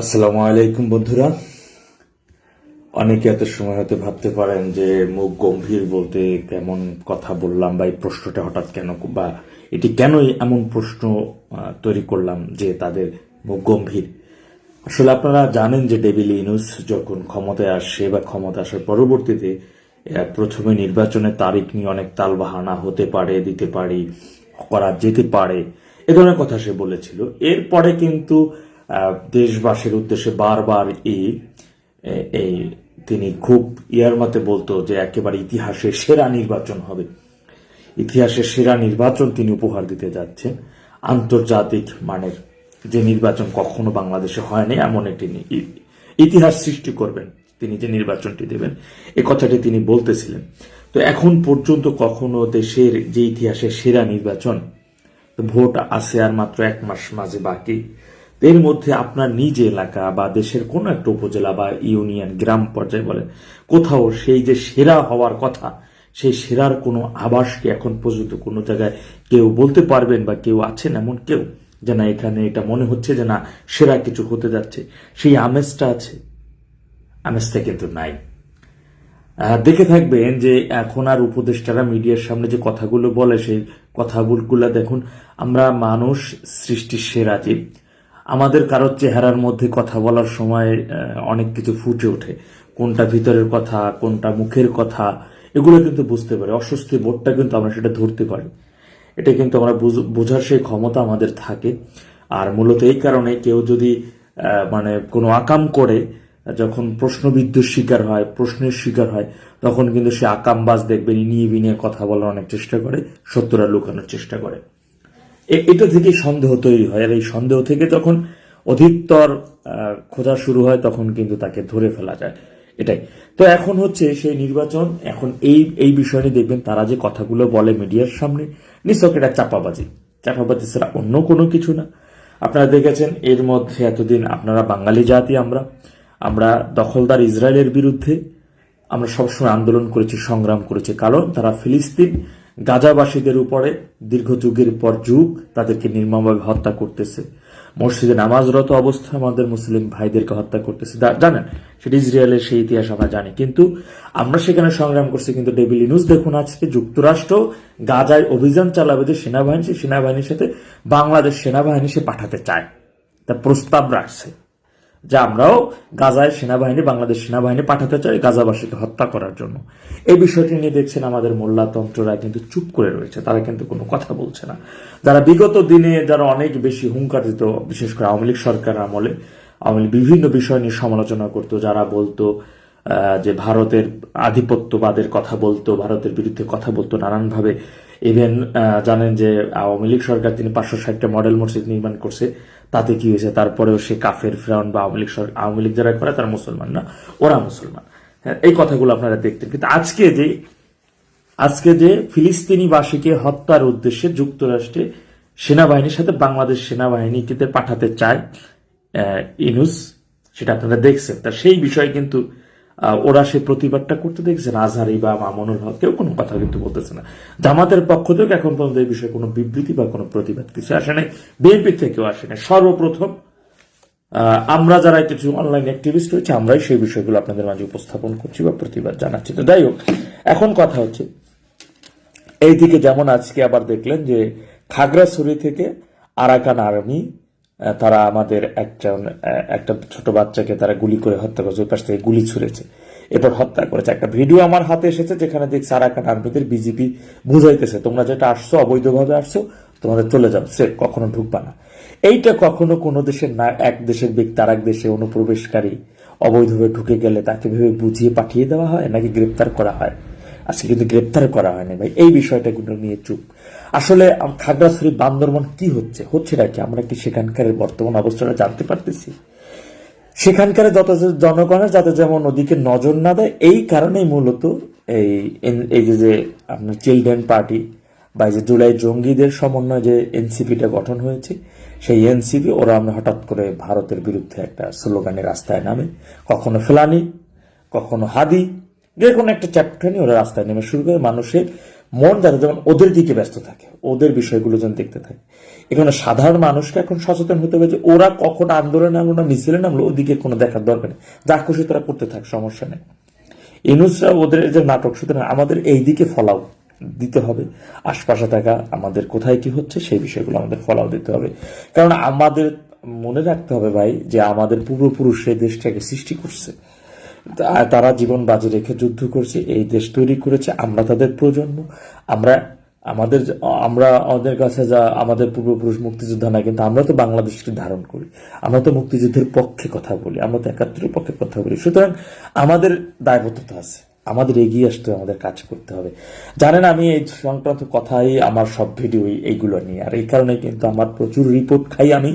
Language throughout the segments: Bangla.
আসসালামু আলাইকুম, বন্ধুরা। অনেকে এত সময় হয়তো ভাবতে পারেন যে মুখ গম্ভীর বলতে কেমন কথা বললাম বা এই প্রশ্নটা হঠাৎ কেন বা এটি কেনই এমন প্রশ্ন তৈরি করলাম যে তাদের মুখ গম্ভীর। আসলে আপনারা জানেন যে ডেভিল ইনুস যখন ক্ষমতায় আসে বা ক্ষমতা আসার পরবর্তীতে প্রথমে নির্বাচনের তারিখ নিয়ে অনেক তালবাহানা হতে পারে, দিতে পারি, করা যেতে পারে, এ ধরনের কথা সে বলেছিল। এরপরে কিন্তু দেশবাসীর উদ্দেশ্যে বারবার এই এই তিনি খুব ইয়ার মতে বলতো যে একেবারে ইতিহাসের সেরা নির্বাচন হবে। ইতিহাসের সেরা নির্বাচন তিনি উপহার দিতে যাচ্ছেন। আন্তর্জাতিক মানের যে নির্বাচন কখনো বাংলাদেশে হয়নি, এমন একটি ইতিহাস সৃষ্টি করবেন। তিনি যে নির্বাচনটি দেবেন, এ কথাটি তিনি বলতেছিলেন। তো এখন পর্যন্ত কখনো দেশের যে ইতিহাসের সেরা নির্বাচন ভোট আছে আর মাত্র এক মাস মাঝে বাকি। এর মধ্যে আপনার নিজ এলাকা বা দেশের কোনো একটা উপজেলা বা ইউনিয়ন, গ্রাম পর্যায়ে বলেন, কোথাও সেই যে সেরা হওয়ার কথা, সেই সেরার কোনো আভাস কি এখন পর্যন্ত কোনো জায়গায় কেউ বলতে পারবেন বা কেউ আছেন এমন কেউ? যে না, এখানে এটা মনে হচ্ছে যে না, সেরা কিছু হতে যাচ্ছে। সেই আমেজটা আছে? আমেজটা কিন্তু নাই। দেখে থাকবেন যে এখন আর উপদেষ্টারা মিডিয়ার সামনে যে কথাগুলো বলে, সেই কথাগুলো দেখুন, আমরা মানুষ সৃষ্টির সেরা জীব। আমাদের কারোর চেহারার মধ্যে কথা বলার সময় অনেক কিছু ফুটে ওঠে। কোনটা ভিতরের কথা, কোনটা মুখের কথা, এগুলো কিন্তু বুঝতে পারি। অস্বস্তি বোধটা কিন্তু আমরা সেটা ধরতে পারি। এটা কিন্তু আমরা বুঝ- বোঝার সেই ক্ষমতা আমাদের থাকে। আর মূলত এই কারণে কেউ যদি মানে কোনো আকাম করে, যখন প্রশ্নবিদ্ধর শিকার হয়, প্রশ্নের শিকার হয়, তখন কিন্তু সে আকামবাজ দেখবেন নিয়ে বিনিয়ে কথা বলার অনেক চেষ্টা করে সত্যরা লুকানোর চেষ্টা করে। এটা থেকে সন্দেহ তৈরি হয় আর এই সন্দেহ থেকে যখন অধিকতর খোঁজা শুরু হয়, তখন কিন্তু তাকে ধরে ফেলা যায়। এটাই। তো এখন হচ্ছে সেই নির্বাচন, এখন এই এই বিষয় দেখবেন তারা যে কথাগুলো বলে মিডিয়ার সামনে নিশ্চয় এটা চাপাবাজি। চাপাবাজি ছাড়া অন্য কোনো কিছু না। আপনারা দেখেছেন, এর মধ্যে এতদিন আপনারা বাঙালি জাতি আমরা আমরা দখলদার ইসরায়েলের বিরুদ্ধে আমরা সবসময় আন্দোলন করেছি, সংগ্রাম করেছি। কারণ তারা ফিলিস্তিন গাজাবাসীদের উপরে দীর্ঘ যুগের পর যুগ তাদেরকে নির্মমভাবে হত্যা করতেছে। মসজিদে নামাজরত অবস্থায় আমাদের মুসলিম ভাইদেরকে হত্যা করতেছে। জানেন, সেটা ইসরায়েলের সেই ইতিহাস আমরা জানি। কিন্তু আমরা সেখানে সংগ্রাম করছি। কিন্তু ডেভিল নিউজ দেখুন আজকে, যুক্তরাষ্ট্র গাজায় অভিযান চালাবে যে সেনাবাহিনী, সেই সেনাবাহিনীর সাথে বাংলাদেশ সেনাবাহিনী সে পাঠাতে চায়। তা প্রস্তাব রাখছে। যে আমরাও গাজায় সেনাবাহিনী, বাংলাদেশ সেনাবাহিনী পাঠাতে চাই গাজাবাসীকে হত্যা করার জন্য। এই বিষয়টি নিয়ে দেখছেন আমাদের মোল্লাতন্ত্ররা কিন্তু চুপ করে রয়েছে, তারা কিন্তু কোনো কথা বলছে না। যারা বিগত দিনে যারা অনেক বেশি হুঙ্কার দিত, বিশেষ করে আওয়ামী লীগ সরকার আমলে, আওয়ামী লীগ বিভিন্ন বিষয় নিয়ে সমালোচনা করতো, যারা বলতো যে ভারতের আধিপত্যবাদের কথা বলতো, ভারতের বিরুদ্ধে কথা বলতো, নানানভাবে। ইভেন জানেন যে আওয়ামী লীগ সরকার তিনি পাঁচশো ষাটটা মডেল মসজিদ নির্মাণ করছে তাতে কি হয়েছে? তারপরেও সে কাফের ফ্রাউন বা আওয়ামী লীগ আওয়ামী লীগ যারা করে তারা মুসলমান না ওরা মুসলমান। হ্যাঁ, এই কথাগুলো আপনারা দেখতেন। কিন্তু আজকে যে আজকে যে ফিলিস্তিনিবাসীকে হত্যার উদ্দেশ্যে যুক্তরাষ্ট্রে সেনাবাহিনীর সাথে বাংলাদেশ সেনাবাহিনীকে পাঠাতে চায় ইনুস সেটা আপনারা দেখছেন। তা সেই বিষয়ে কিন্তু ওরা সে প্রতিবাদটা করতে দেখছেন আজহারি বা মামুনুল হক, কেউ কোনো কথা কিন্তু বলতেছে না। জামাতের পক্ষ থেকে এখন পর্যন্ত এই বিষয়ে কোনো বিবৃতি বা কোনো প্রতিবাদ কিছু আসে নাই। বিএনপি থেকেও আসে নাই। সর্বপ্রথম আমরা যারা কিছু অনলাইন অ্যাক্টিভিস্ট রয়েছে, আমরাই সেই বিষয়গুলো আপনাদের মাঝে উপস্থাপন করছি বা প্রতিবাদ জানাচ্ছি। তো যাই হোক, এখন কথা হচ্ছে, এইদিকে যেমন আজকে আবার দেখলেন যে খাগড়াছড়ি থেকে আরাকান আর্মি তারা আমাদের একজন একটা ছোট বাচ্চাকে তারা গুলি করে হত্যা করেছে, ওই পাশ থেকে গুলি ছুড়েছে, এরপর হত্যা করেছে। একটা ভিডিও আমার হাতে এসেছে যেখানে দেখছি আরাকান আর্মিদের বিজেপি বুঝাইতেছে, তোমরা যেটা আসছো, অবৈধভাবে আসছো, তোমাদের চলে যাও সে কখনো ঢুকবা না। এইটা কখনো কোনো দেশের না, এক দেশের ব্যক্তি আর এক দেশে অনুপ্রবেশকারী অবৈধভাবে ঢুকে গেলে তাকে ভেবে বুঝিয়ে পাঠিয়ে দেওয়া হয় নাকি গ্রেপ্তার করা হয়? আজকে কিন্তু গ্রেপ্তার করা হয়নি ভাই। এই বিষয়টা কিন্তু নিয়ে চুপ। আসলে খাগড়াছড়ি বান্দরবন কি হচ্ছে? হচ্ছে নাকি আমরা কি সেখানকার বর্তমান অবস্থাটা জানতে পারতেছি? সেখানকার যত জনগণের যাতে যেমন ওদিকে নজর না দেয়, এই কারণেই মূলত এই এই যে যে আপনার চিলড্রেন পার্টি বা যে জুলাই জঙ্গিদের সমন্বয়ে যে এনসিপিটা গঠন হয়েছে, সেই এনসিপি, ওরা আমরা হঠাৎ করে ভারতের বিরুদ্ধে একটা স্লোগানে রাস্তায় নামে। কখনো ফেলানি, কখনো হাদি যে কোনো একটা চ্যাপ্টার নিয়ে ওরা রাস্তায় নেমে শুরু করে মানুষের মন যাতে যেমন ওদের দিকে ব্যস্ত থাকে, ওদের বিষয়গুলো যেন দেখতে থাকে। এখানে সাধারণ মানুষকে এখন সচেতন হতে হবে যে ওরা কখন আন্দোলনে নামলো না মিছিলে নামলো, ওদিকে কোনো দেখার দরকার নেই। যা খুশি তারা করতে থাক, সমস্যা নেই। ইনুসরা ওদের যে নাটক, সুতরাং আমাদের এই দিকে ফলাও দিতে হবে। আশপাশে থাকা আমাদের কোথায় কি হচ্ছে, সেই বিষয়গুলো আমাদের ফলাও দিতে হবে। কারণ আমাদের মনে রাখতে হবে ভাই যে আমাদের পূর্বপুরুষ সেই দেশটাকে সৃষ্টি করছে। তারা জীবন বাজি রেখে যুদ্ধ করছে, এই দেশ তৈরি করেছে, আমরা তাদের প্রজন্ম, আমরা, আমাদের আমরা আমাদের কাছে যা, আমাদের পূর্বপুরুষ মুক্তিযোদ্ধা না কিন্তু আমরা তো বাংলাদেশকে ধারণ করি, আমরা তো মুক্তিযুদ্ধের পক্ষে কথা বলি, আমরা তো একাত্তরের পক্ষে কথা বলি। সুতরাং আমাদের দায়বদ্ধতা আছে, আমাদের এগিয়ে আসতে আমাদের কাজ করতে হবে। জানেন আমি এই সংক্রান্ত কথাই, আমার সব ভিডিও এইগুলো নিয়ে, আর এই কারণে কিন্তু আমার প্রচুর রিপোর্ট খাই আমি,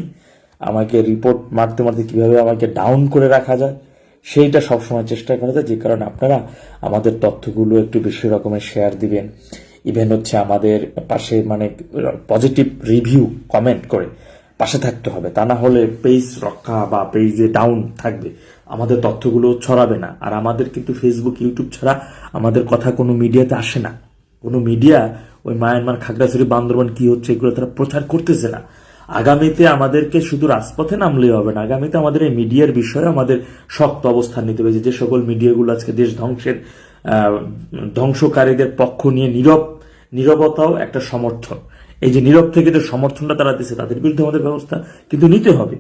আমাকে রিপোর্ট মারতে মারতে কীভাবে আমাকে ডাউন করে রাখা যায় সেইটা সবসময় চেষ্টা করা যায় যে কারণে আপনারা আমাদের তথ্যগুলো একটু বেশি রকমের শেয়ার দিবেন। ইভেন হচ্ছে আমাদের পাশে মানে পজিটিভ রিভিউ কমেন্ট করে পাশে থাকতে হবে। তা না হলে পেজ রক্ষা বা পেজে ডাউন থাকবে। আমাদের তথ্যগুলো ছড়াবে না। আর আমাদের কিন্তু ফেসবুক ইউটিউব ছাড়া আমাদের কথা কোনো মিডিয়াতে আসে না। কোনো মিডিয়া ওই মায়ানমার খাগড়াছড়ি বান্দরবান কি হচ্ছে এগুলো তারা প্রচার করতেছে না। আগামীতে আমাদেরকে শুধু রাজপথে নামলে হবে না, আগামীতে আমাদের এই মিডিয়ার বিষয়ে আমাদের শক্ত অবস্থান নিতে হবে। যে সকল মিডিয়াগুলো আজকে দেশ ধ্বংসের ধ্বংসকারীদের পক্ষ নিয়ে নীরব, নীরবতাও একটা সমর্থন। এই যে নীরব থেকে যে সমর্থনটা তারা দিচ্ছে, তাদের বিরুদ্ধে আমাদের ব্যবস্থা কিন্তু নিতে হবে।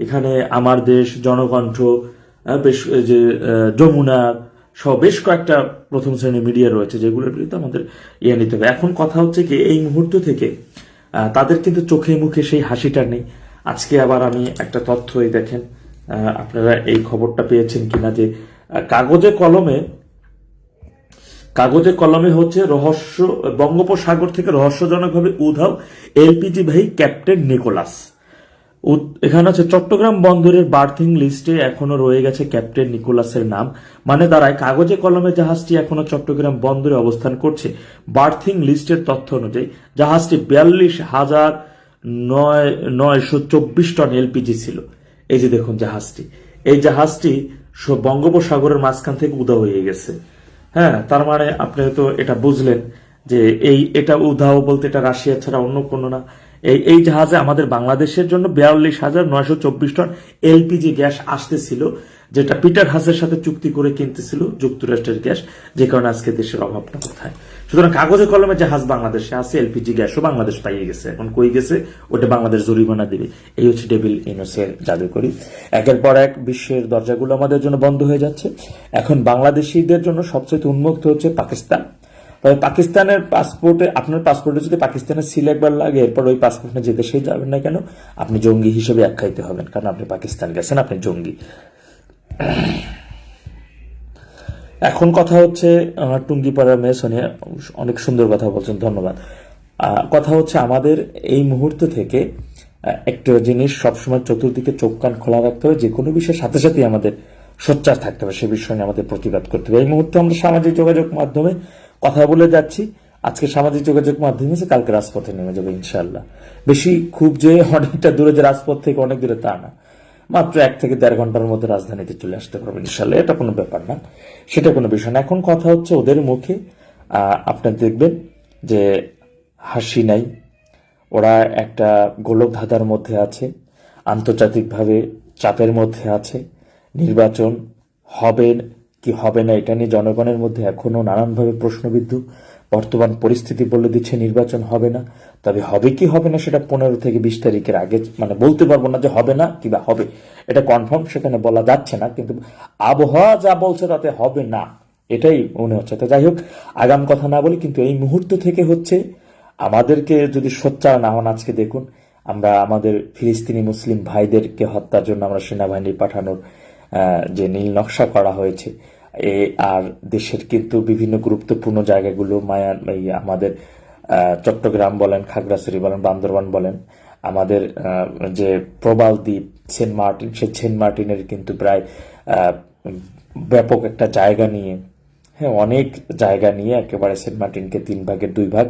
এখানে আমার দেশ, জনকণ্ঠ বেশ যে যমুনা সহ বেশ কয়েকটা প্রথম শ্রেণির মিডিয়া রয়েছে, যেগুলোর বিরুদ্ধে আমাদের ইয়ে নিতে হবে। এখন কথা হচ্ছে কি, এই মুহূর্ত থেকে তাদের কিন্তু চোখে মুখে সেই হাসিটা নেই। আজকে আবার আমি একটা তথ্য এই দেখেন আপনারা এই খবরটা পেয়েছেন কিনা যে কাগজে কলমে কাগজে কলমে হচ্ছে রহস্য, বঙ্গোপসাগর থেকে রহস্যজনকভাবে উধাও এলপিজি ভাই ক্যাপ্টেন নিকোলাস। এখানে আছে চট্টগ্রাম বন্দরের বার্থিং লিস্টে এখনও রয়ে গেছে ক্যাপ্টেন নিকোলাসের নাম। মানে দাঁড়ায়, কাগজে কলমে জাহাজটি এখনও চট্টগ্রাম বন্দরে অবস্থান করছে। বার্থিং লিস্টের তথ্য অনুযায়ী, জাহাজটি বিয়াল্লিশ হাজার নয় নয়শো চব্বিশ টন এলপিজি ছিল। এই যে দেখুন জাহাজটি। এই জাহাজটি বঙ্গোপসাগরের মাঝখান থেকে উদা হয়ে গেছে। হ্যাঁ তার মানে আপনি তো এটা বুঝলেন যে এই এটা উধাও বলতে এটা রাশিয়া ছাড়া অন্য কোনো না। এই এই জাহাজে আমাদের বাংলাদেশের জন্য বিয়াল্লিশ হাজার নয়শো চব্বিশ টন এলপিজি গ্যাস আসতেছিল, যেটা পিটার হাসের সাথে চুক্তি করে কিনতেছিল যুক্তরাষ্ট্রের গ্যাস, যে কারণে আজকে দেশের অভাবটা কোথায়। সুতরাং কাগজে কলমে জাহাজ বাংলাদেশে আছে, এলপিজি গ্যাসও বাংলাদেশ পাইয়ে গেছে। এখন কই গেছে? ওটা বাংলাদেশ জরিমানা দিবে। এই হচ্ছে ডেভিল ইনোসের জাদুকরি। একের পর এক বিশ্বের দরজাগুলো আমাদের জন্য বন্ধ হয়ে যাচ্ছে। এখন বাংলাদেশিদের জন্য সবচেয়ে উন্মুক্ত হচ্ছে পাকিস্তান। তবে পাকিস্তানের পাসপোর্টে আপনার পাসপোর্টে যদি পাকিস্তানের সিল একবার লাগে, এরপর ওই পাসপোর্টে যে দেশেই যাবেন না কেন? আপনি জঙ্গি হিসেবে আখ্যায়িত হবেন, কারণ আপনি পাকিস্তান গেছেন, আপনি জঙ্গি। এখন কথা হচ্ছে আমার টুঙ্গিপাড়ার মেয়ে সোনিয়া, অনেক সুন্দর কথা বলছেন, ধন্যবাদ। কথা হচ্ছে আমাদের এই মুহূর্ত থেকে একটা জিনিস সবসময় চতুর্দিকে চোখ কান খোলা রাখতে হবে, যে কোনো বিষয়ের সাথে সাথে আমাদের সোচ্চার থাকতে হবে, সে বিষয় নিয়ে আমাদের প্রতিবাদ করতে হবে। এই মুহূর্তে আমরা সামাজিক যোগাযোগ মাধ্যমে কথা বলে যাচ্ছি। আজকে সামাজিক যোগাযোগ মাধ্যমে আছে, কালকে রাজপথে নেমে যাবে ইনশাল্লাহ বেশি খুব যে অনেকটা দূরে যে রাজপথ থেকে অনেক দূরে তা না। মাত্র এক থেকে দেড় ঘণ্টার মধ্যে রাজধানীতে চলে আসতে পারবে ইনশাল্লাহ এটা কোনো ব্যাপার না সেটা কোনো বিষয় না। এখন কথা হচ্ছে ওদের মুখে। আপনার দেখবেন যে হাসি নাই। ওরা একটা গোলক ধাঁধার মধ্যে আছে আন্তর্জাতিকভাবে চাপের মধ্যে আছে। নির্বাচন হবে কি হবে না এটা নিয়ে জনগণের মধ্যে এখনও নানানভাবে প্রশ্নবিদ্ধ। বর্তমান পরিস্থিতি বলে দিচ্ছে নির্বাচন হবে না। তবে হবে কি হবে না সেটা পনেরো থেকে বিশ তারিখের আগে মানে বলতে পারব না যে হবে না কিবা হবে। এটা কনফার্ম সেখানে বলা যাচ্ছে না, কিন্তু আবহাওয়া যা বলছে তাতে হবে না, এটাই মনে হচ্ছে। তো যাই হোক, আগাম কথা না বলি কিন্তু এই মুহূর্ত থেকে হচ্ছে আমাদেরকে যদি সোচ্চার না হন আজকে দেখুন, আমরা আমাদের ফিলিস্তিনি মুসলিম ভাইদেরকে হত্যার জন্য আমরা সেনাবাহিনী পাঠানোর যে নীল নকশা করা হয়েছে, এ আর দেশের কিন্তু বিভিন্ন গুরুত্বপূর্ণ জায়গাগুলো মায়া এই আমাদের চট্টগ্রাম বলেন, খাগড়াছড়ি বলেন, বান্দরবান বলেন, আমাদের যে প্রবাল দ্বীপ, সেন্ট মার্টিন সে সেন্ট মার্টিনের কিন্তু প্রায় ব্যাপক একটা জায়গা নিয়ে হ্যাঁ অনেক জায়গা নিয়ে একেবারে সেন্ট মার্টিনকে তিন ভাগের দুই ভাগ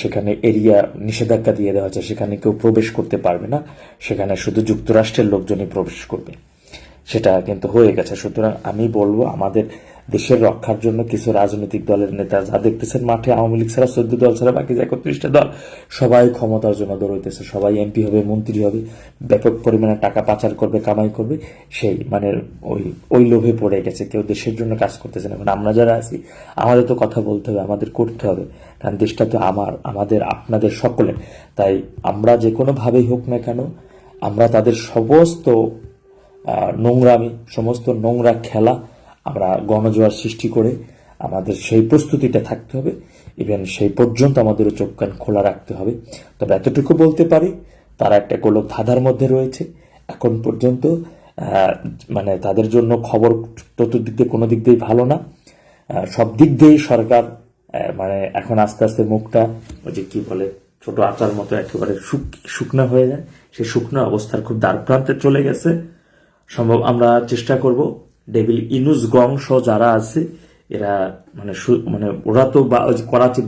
সেখানে এরিয়া নিষেধাজ্ঞা দিয়ে দেওয়া হয়েছে, সেখানে কেউ প্রবেশ করতে পারবে না, সেখানে শুধু যুক্তরাষ্ট্রের লোকজনই প্রবেশ করবে। সেটা কিন্তু হয়ে গেছে। সুতরাং আমি বলব, আমাদের দেশের রক্ষার জন্য কিছু রাজনৈতিক দলের নেতা, যা দেখতেছেন মাঠে আওয়ামী লীগ ছাড়া চোদ্দ দল ছাড়া বাকি যে একত্রিশটা দল, সবাই ক্ষমতার জন্য দৌড়াইতেছে। সবাই এমপি হবে, মন্ত্রী হবে, ব্যাপক পরিমাণে টাকা পাচার করবে, কামাই করবে, সেই মানে ওই ওই লোভে পড়ে গেছে। কেউ দেশের জন্য কাজ করতেছে না। এখন আমরা যারা আছি, আমাদের তো কথা বলতে হবে, আমাদের করতে হবে। কারণ দেশটা তো আমার, আমাদের, আপনাদের সকলে তাই আমরা যে কোনোভাবেই হোক না কেন, আমরা তাদের সমস্ত নোংরামি সমস্ত নোংরা খেলা আমরা গণজোয়ার সৃষ্টি করে আমাদের সেই প্রস্তুতিটা থাকতে হবে। ইভেন সেই পর্যন্ত আমাদের চোখ কান খোলা রাখতে হবে। তবে এতটুকু বলতে পারি, তারা একটা গোলক ধাঁধার মধ্যে রয়েছে। এখন পর্যন্ত মানে তাদের জন্য খবর চতুর্দিক দিয়ে কোনো দিক দিয়েই ভালো না। সব দিক দিয়েই সরকার মানে এখন আস্তে আস্তে মুখটা ওই যে কি বলে, ছোট আচার মতো একেবারে শুক- শুকনা হয়ে যায়। সেই শুকনো অবস্থার খুব দ্বার প্রান্তে চলে গেছে। সম্ভব, আমরা চেষ্টা করব। ডেভিল ইনুস গং সহ যারা আছে, এরা মানে মানে ওরা তো বা- করাচি,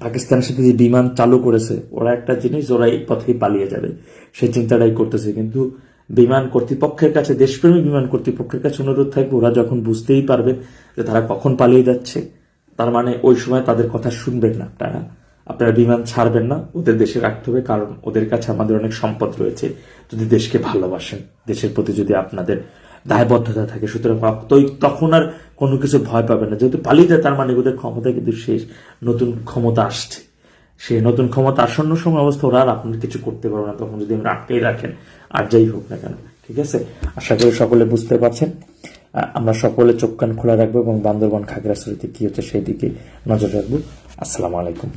পাকিস্তানের সাথে যে বিমান চালু করেছে, ওরা একটা জিনিস, ওরা এই পথেই পালিয়ে যাবে। সেই চিন্তাটাই করতেছে। কিন্তু বিমান কর্তৃপক্ষের কাছে, দেশপ্রেমী বিমান কর্তৃপক্ষের কাছে অনুরোধ থাকবে, ওরা যখন বুঝতেই পারবে যে তারা কখন পালিয়ে যাচ্ছে, তার মানে ওই সময় তাদের কথা শুনবেন না আপনারা আপনারা বিমান ছাড়বেন না, ওদের দেশে রাখতে হবে, কারণ ওদের কাছে আমাদের অনেক সম্পদ রয়েছে। যদি দেশকে ভালোবাসেন, দেশের প্রতি যদি আপনাদের দায়বদ্ধতা থাকে, সুতরাং তখন আর কোনো কিছু ভয় পাবেন না। যেহেতু পালিয়ে তার মানে ওদের ক্ষমতা কিন্তু শেষ। নতুন ক্ষমতা আসছে। সেই নতুন ক্ষমতা আসন্ন সময় অবস্থা, ওরা আর আপনার কিছু করতে পারবে না। তখন যদি আমরা আটকেই রাখেন, আর যাই হোক না কেন, ঠিক আছে? আশা করি সকলে বুঝতে পারছেন। আমরা সকলে চোখ কান খোলা রাখব এবং বান্দরবান খাগড়াছড়িতে কি হচ্ছে সেই দিকে নজর রাখব। আসসালামু আলাইকুম।